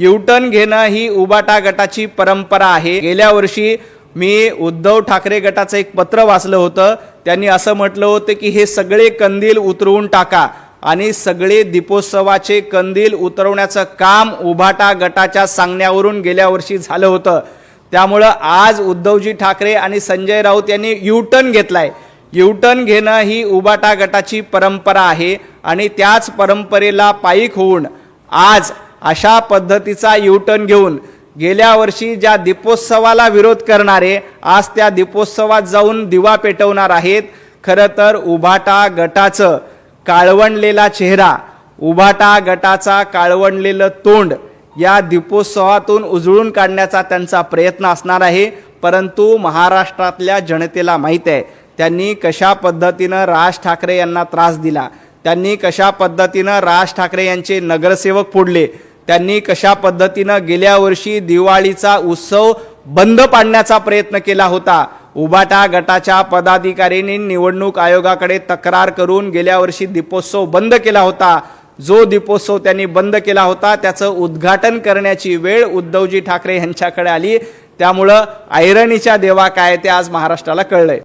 U-turn घेणं ही उबाटा गटाची परंपरा आहे. गेल्या वर्षी मी उद्धव ठाकरे गटाचं एक पत्र वाचलं होतं. त्यांनी असं म्हटलं होतं की हे सगळे कंदील उतरवून टाका आणि सगळे दीपोत्सवाचे कंदील उतरवण्याचं काम उभाटा गटाच्या सांगण्यावरून गेल्या वर्षी झालं होतं. त्यामुळं आज उद्धवजी ठाकरे आणि संजय राऊत यांनी युटर्न घेतलाय. युटर्न घेणं ही उबाटा गटाची परंपरा आहे आणि त्याच परंपरेला पायीक होऊन आज अशा पद्धतीचा युटर्न घेऊन गेल्या वर्षी ज्या दीपोत्सवाला विरोध करणारे आज त्या दीपोत्सवात जाऊन दिवा पेटवणार आहेत. खरं तर उभाटा गटाचं काळवणलेला चेहरा उभाटा गटाचा काळवणलेलं तोंड या दीपोत्सवातून उजळून काढण्याचा त्यांचा प्रयत्न असणार आहे. परंतु महाराष्ट्रातल्या जनतेला माहीत आहे त्यांनी कशा पद्धतीनं राज ठाकरे यांना त्रास दिला? त्यांनी कशा पद्धतीनं राज ठाकरे यांचे नगरसेवक फोडले? त्यांनी कशा पद्धतीनं गेल्या वर्षी दिवाळीचा उत्सव बंद पाडण्याचा प्रयत्न केला होता? उबाटा गटाच्या पदाधिकाऱ्यांनी निवडणूक आयोगाकडे तक्रार करून गेल्या वर्षी दीपोत्सव बंद केला होता. जो दीपोत्सव त्यांनी बंद केला होता त्याचं उद्घाटन करण्याची वेळ उद्धवजी ठाकरे यांच्याकडे आली. त्यामुळं ऐरणीच्या देवा काय ते आज महाराष्ट्राला कळलंय.